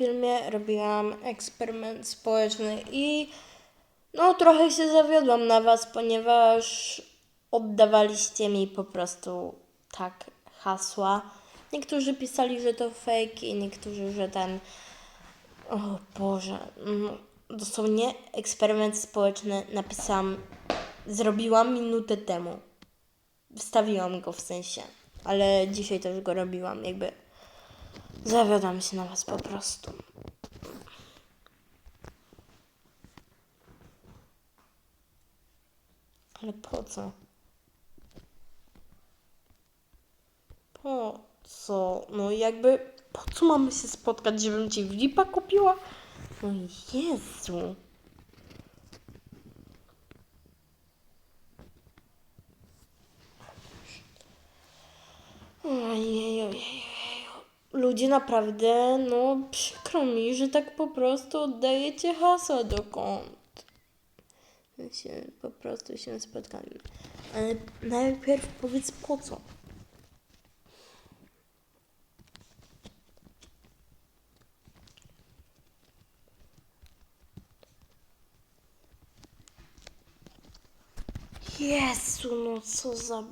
filmie robiłam eksperyment społeczny i no trochę się zawiodłam na was, ponieważ oddawaliście mi po prostu tak hasła. Niektórzy pisali, że to fake i niektórzy, że ten... O Boże, no, dosłownie eksperyment społeczny napisałam, zrobiłam minutę temu. Wstawiłam go w sensie, ale dzisiaj też go robiłam, jakby zawiodłam się na was po prostu. Ale po co? Po co? No jakby, po co mamy się spotkać, żebym ci vlipa kupiła? No Jezu. Ojej, Ludzie naprawdę, no przykro mi, że tak po prostu oddajecie hasła do kont. Się po prostu się spotkamy. Ale najpierw powiedz po co. Jezu, no co za...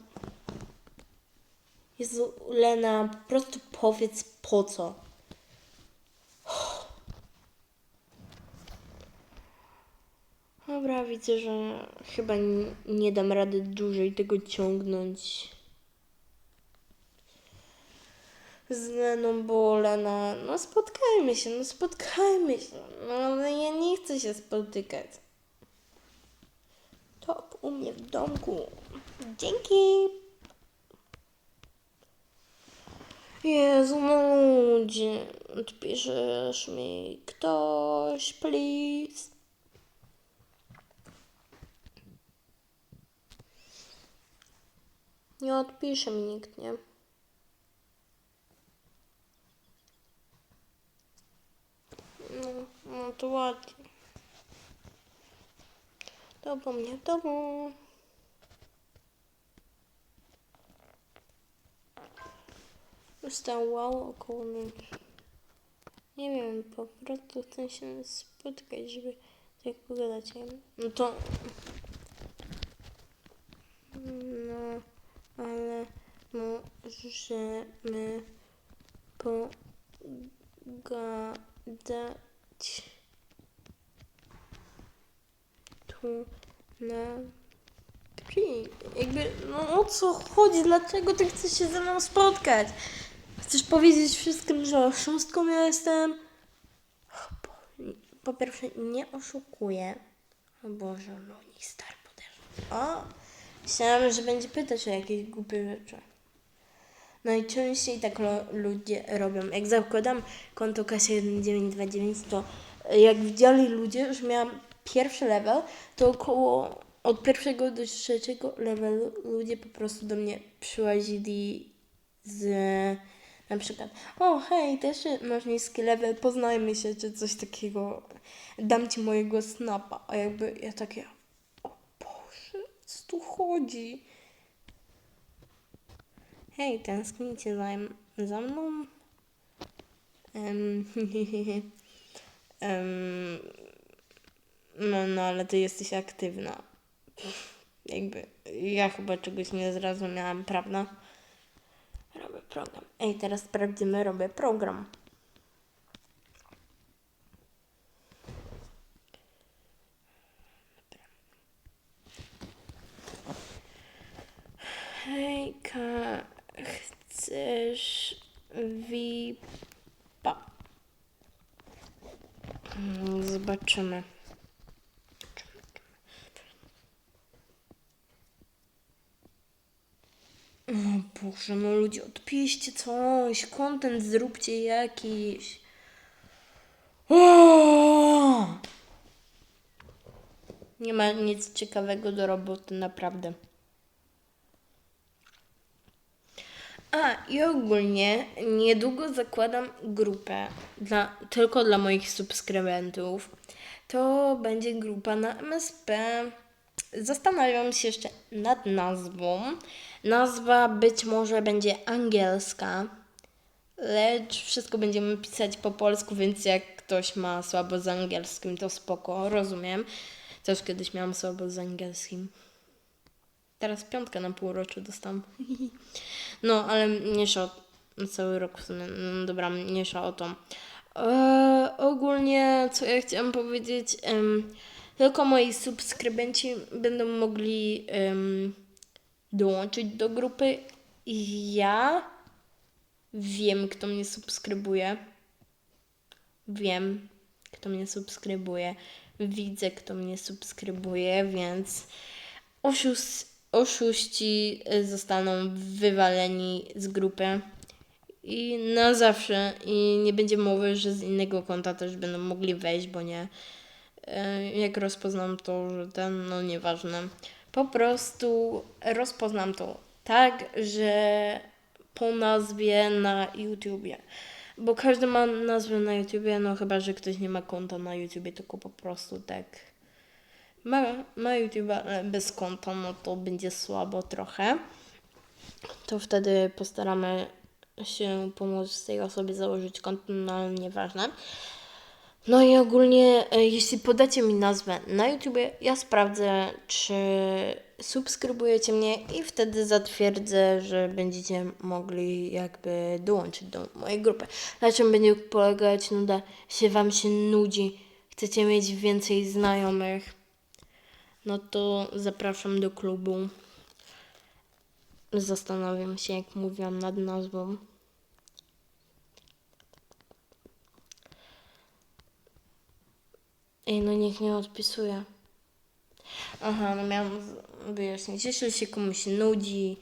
Jezu, Lena, po prostu powiedz po co. Dobra, widzę, że chyba nie dam rady dłużej tego ciągnąć. Z Leną, bo Lena, no spotkajmy się, no spotkajmy się. No ale ja nie chcę się spotykać. Top u mnie w domku. Dzięki. Jezu, no ludzie. Odpiszesz mi ktoś, please. Nie odpisze mi nikt, nie? No, no to ładnie. To po mnie, to po... Stało około. Nie wiem, po prostu chcę się spotkać, żeby tak pogadać. No to... No, ale możemy pogadać tu na jakby, no o co chodzi? Dlaczego ty chcesz się ze mną spotkać? Chcesz powiedzieć wszystkim, że oszustką ja jestem? Po, pierwsze, nie oszukuję. O Boże, Luni, star podeszł. O, myślałam, że będzie pytać o jakieś głupie rzeczy. Najczęściej tak lo- ludzie robią. Jak zakładam konto Kasia1929, to e, jak widzieli ludzie, że miałam pierwszy level, to około od pierwszego do trzeciego levelu ludzie po prostu do mnie przyłazili z na przykład o hej, też masz niski level, poznajmy się, czy coś takiego. Dam ci mojego snapa. A jakby ja takie o Boże, co tu chodzi? Hej, tęsknicie za, za mną? Em, em, no, no, ale ty jesteś aktywna. Jakby, ja chyba czegoś nie zrozumiałam, prawda? Robię program. Ej, teraz sprawdzimy, robię program. Hejka, chcesz VIPa? Mm, Zobaczymy. O Boże, no ludzie, odpiszcie coś, content zróbcie jakiś. O! Nie ma nic ciekawego do roboty, naprawdę. A, i ogólnie niedługo zakładam grupę dla, tylko dla moich subskrybentów. To będzie grupa na MSP. Zastanawiam się jeszcze nad nazwą. Nazwa być może będzie angielska, lecz wszystko będziemy pisać po polsku, więc jak ktoś ma słabo z angielskim, to spoko, rozumiem. Też kiedyś miałam słabo z angielskim. Teraz piątkę na półroczu dostałam. No, ale mniejsza o cały rok w sumie. No, dobra, mniejsza o to. Eee, ogólnie, co ja chciałam powiedzieć, tylko moi subskrybenci będą mogli em, dołączyć do grupy. Ja wiem, kto mnie subskrybuje. Wiem, kto mnie subskrybuje. Widzę, kto mnie subskrybuje, więc oszus, oszuści y, zostaną wywaleni z grupy. I na zawsze. I nie będzie mowy, że z innego konta też będą mogli wejść, bo nie. E, Jak rozpoznam to, że ten, no nieważne. Po prostu rozpoznam to tak, że po nazwie na YouTubie. Bo każdy ma nazwę na YouTubie, no chyba, że ktoś nie ma konta na YouTubie, tylko po prostu tak ma, ma YouTube, ale bez konta, no to będzie słabo trochę. To wtedy postaramy się pomóc tej osobie założyć konto, no ale nieważne. No i ogólnie, e, jeśli podacie mi nazwę na YouTubie, ja sprawdzę, czy subskrybujecie mnie i wtedy zatwierdzę, że będziecie mogli jakby dołączyć do mojej grupy. Na czym będzie polegać nuda? Się Wam się nudzi, chcecie mieć więcej znajomych, no to zapraszam do klubu. Zastanawiam się, jak mówiłam nad nazwą. Ej, no niech nie odpisuje. Aha, no miałam wyjaśnić. Jeśli się komuś nudzi,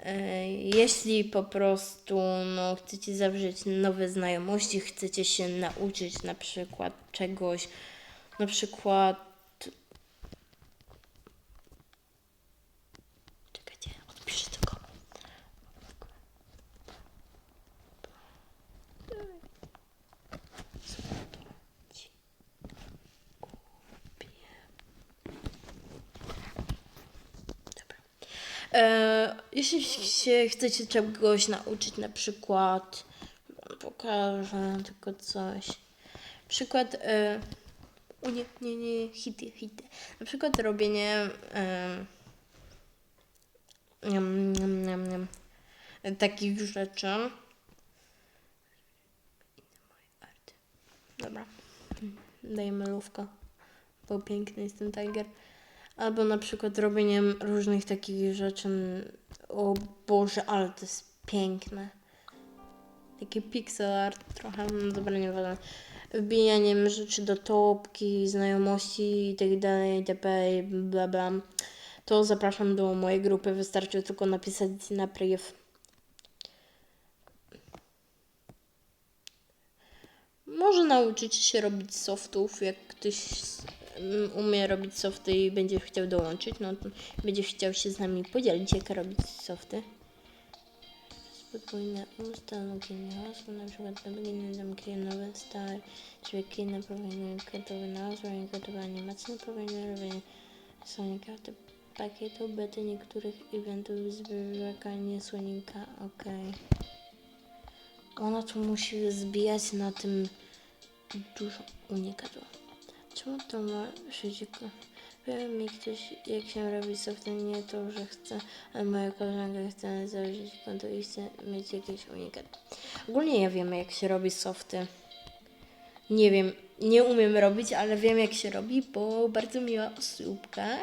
e, jeśli po prostu no, chcecie zawrzeć nowe znajomości, chcecie się nauczyć na przykład czegoś, na przykład. Czekajcie, odpiszę tylko. E, jeśli się chcecie czegoś nauczyć, na przykład, pokażę tylko coś. Przykład, o nie, nie, nie, hity, hity. Na przykład robienie niam, niam, niam, niam, takich rzeczy. Dobra, dajemy lówkę, bo piękny jest ten tiger. Albo na przykład robieniem różnych takich rzeczy. O Boże, ale to jest piękne. Taki pixel art trochę, no dobra, nieważne. Wbijaniem rzeczy do topki, znajomości i tak itp. i bla bla. To zapraszam do mojej grupy, wystarczy tylko napisać na priv. Może nauczyć się robić softów, jak ktoś umie robić softy i będzie chciał dołączyć, no to będzie chciał się z nami podzielić, jak robić softy. Spokojne ustalki hasło, na przykład nabiegnie zamknie nowe, stałe, dźwięki na powinny gotowe nazwy, gotowe animacje, powinny robienie są karty pakietu, bety niektórych eventów, zwykłanie słonika, okej. Ona tu musi zbijać na tym dużo unikatów. Czemu to ma przeciwko? Powie mi ktoś, jak się robi softy, nie to, że chce, ale moja koleżanka chce założyć konto i chce mieć jakiś unikat. Ogólnie ja wiem, jak się robi softy. Nie wiem, nie umiem robić, ale wiem, jak się robi, bo bardzo miła osóbka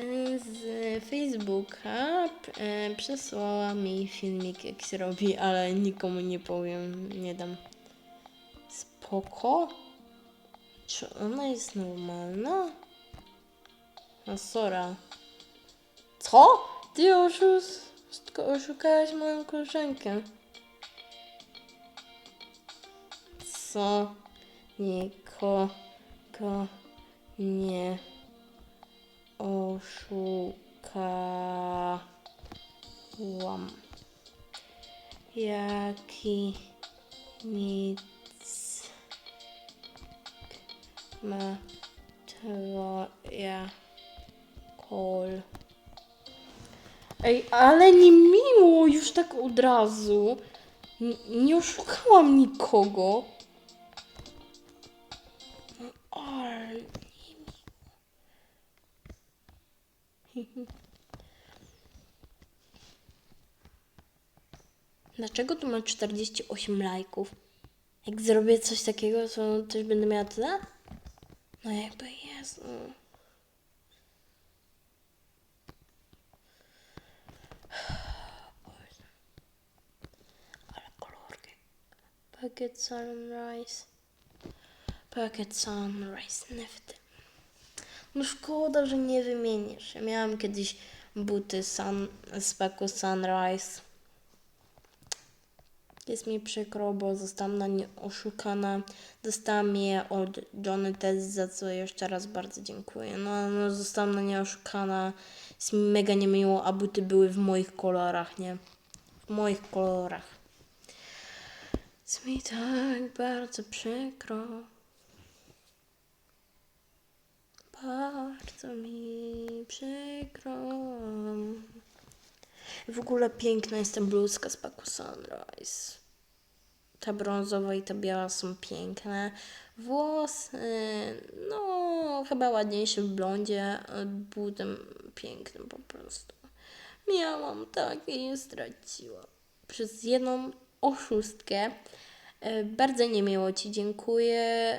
y, z Facebooka y, przesłała mi filmik, jak się robi, ale nikomu nie powiem, nie dam. Spoko? Czy ona jest normalna? No sora. Co? Ty oszustko, oszukałaś moją koleżankę. Co? Nikogo nie oszukałam. Jaki nic ma twoja kol. Ej, ale nie miło już tak od razu. N- nie oszukałam nikogo. Dlaczego tu mam 48 lajków? Jak zrobię coś takiego, to też będę miała tyle? No jakby jest. Ale kolorki. Packet Sunrise. Packet Sunrise Nifty. No szkoda, że nie wymienisz. Ja miałam kiedyś buty sun, z paku Sunrise. Jest mi przykro, bo zostałam na nie oszukana. Dostałam je od Johnny Tess, za co jeszcze raz bardzo dziękuję. No, no zostałam na nie oszukana. Jest mi mega niemiło, a buty były w moich kolorach, nie? W moich kolorach. Jest mi tak bardzo przykro. Bardzo mi przykro. W ogóle piękna jest ta bluzka z paku Sunrise. Ta brązowa i ta biała są piękne. Włosy, no chyba ładniejsze w blondzie, butem pięknym po prostu. Miałam tak i straciłam. Przez jedną oszustkę. E, Bardzo niemiło Ci dziękuję.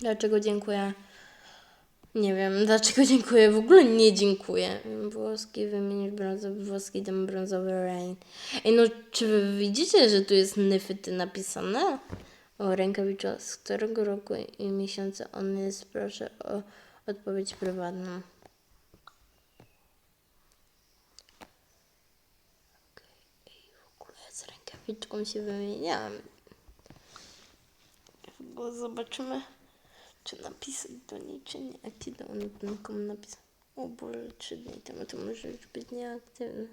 Dlaczego dziękuję? Nie wiem, dlaczego dziękuję. W ogóle nie dziękuję. Włoski wymienić brązowy, włoski dam brązowy rain. Ej, no czy wy widzicie, że tu jest Nyfyty napisane? O rękawicza, z którego roku i miesiąca on jest? Proszę o odpowiedź prywatną. Ej, w ogóle z rękawiczką się wymieniałam. Zobaczymy, czy napisać do niej, czy nie. A kiedy on ten komu napisał? O Boże, trzy dni temu to może już być nieaktywny.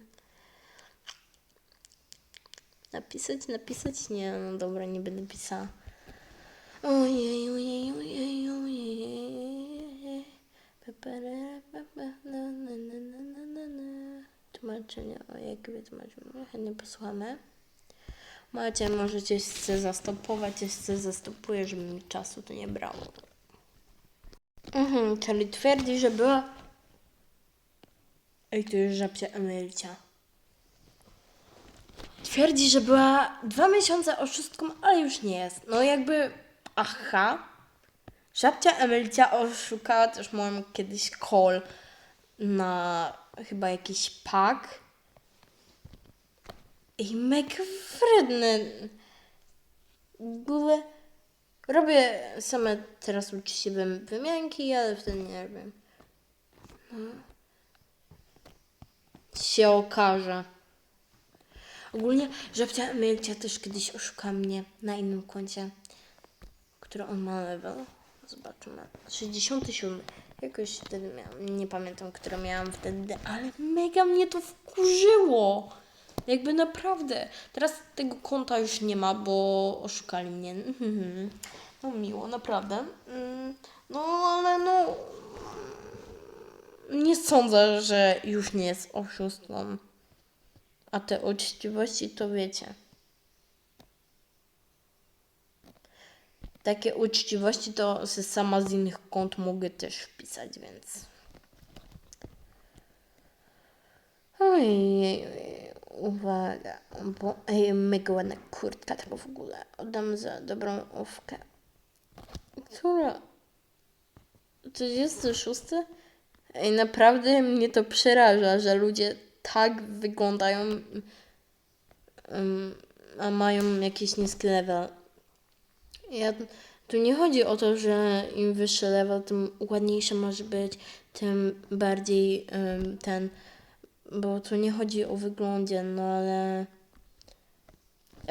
Napisać, napisać? Nie, no dobra, nie będę pisała. Ojej, ojej, ojej, ojej. Tłumaczenie, o jak wytłumaczymy, chętnie posłuchamy. Macie, możecie się zastopować, ja się zastopuję, żeby mi czasu to nie brało. Mhm, czyli twierdzi, że była... Ej, to jest żabcia Emilcia. Twierdzi, że była dwa miesiące oszustką, ale już nie jest. No jakby, aha. Żabcia Emilcia oszukała też moją kiedyś call na chyba jakiś pak. I mega wredny. Robię same teraz uczciwe wymianki, ale wtedy nie robię. No. Się okaże. Ogólnie żabcia Emilcia też kiedyś oszukała mnie na innym koncie, który on ma level. Zobaczymy. 67. Jakoś wtedy miałam, nie pamiętam, które miałam wtedy, ale mega mnie to wkurzyło. Jakby naprawdę. Teraz tego konta już nie ma, bo oszukali mnie. Mhm. No miło, naprawdę. Mm, No ale no... Nie sądzę, że już nie jest oszustwą. A te uczciwości to wiecie. Takie uczciwości to sama z innych kont mogę też wpisać, więc. Ojej, uwaga, bo ej, mega ładna kurtka tego w ogóle. Oddam za dobrą owkę. Która? 36? Ej, naprawdę mnie to przeraża, że ludzie tak wyglądają, ym, a mają jakiś niski level. Ja, tu nie chodzi o to, że im wyższy level, tym ładniejszy może być, tym bardziej ym, ten, bo tu nie chodzi o wyglądzie, no ale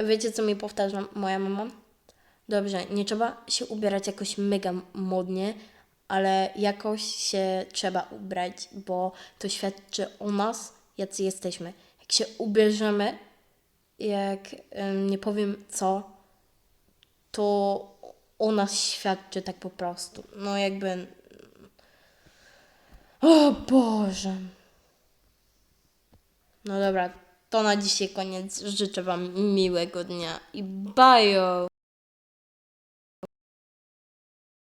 wiecie co mi powtarza moja mama? Dobrze, nie trzeba się ubierać jakoś mega modnie, ale jakoś się trzeba ubrać, bo to świadczy o nas, jacy jesteśmy. Jak się ubierzemy, jak nie powiem co, to o nas świadczy tak po prostu. No jakby. O Boże. No dobra, to na dzisiaj koniec. Życzę Wam miłego dnia i bajo!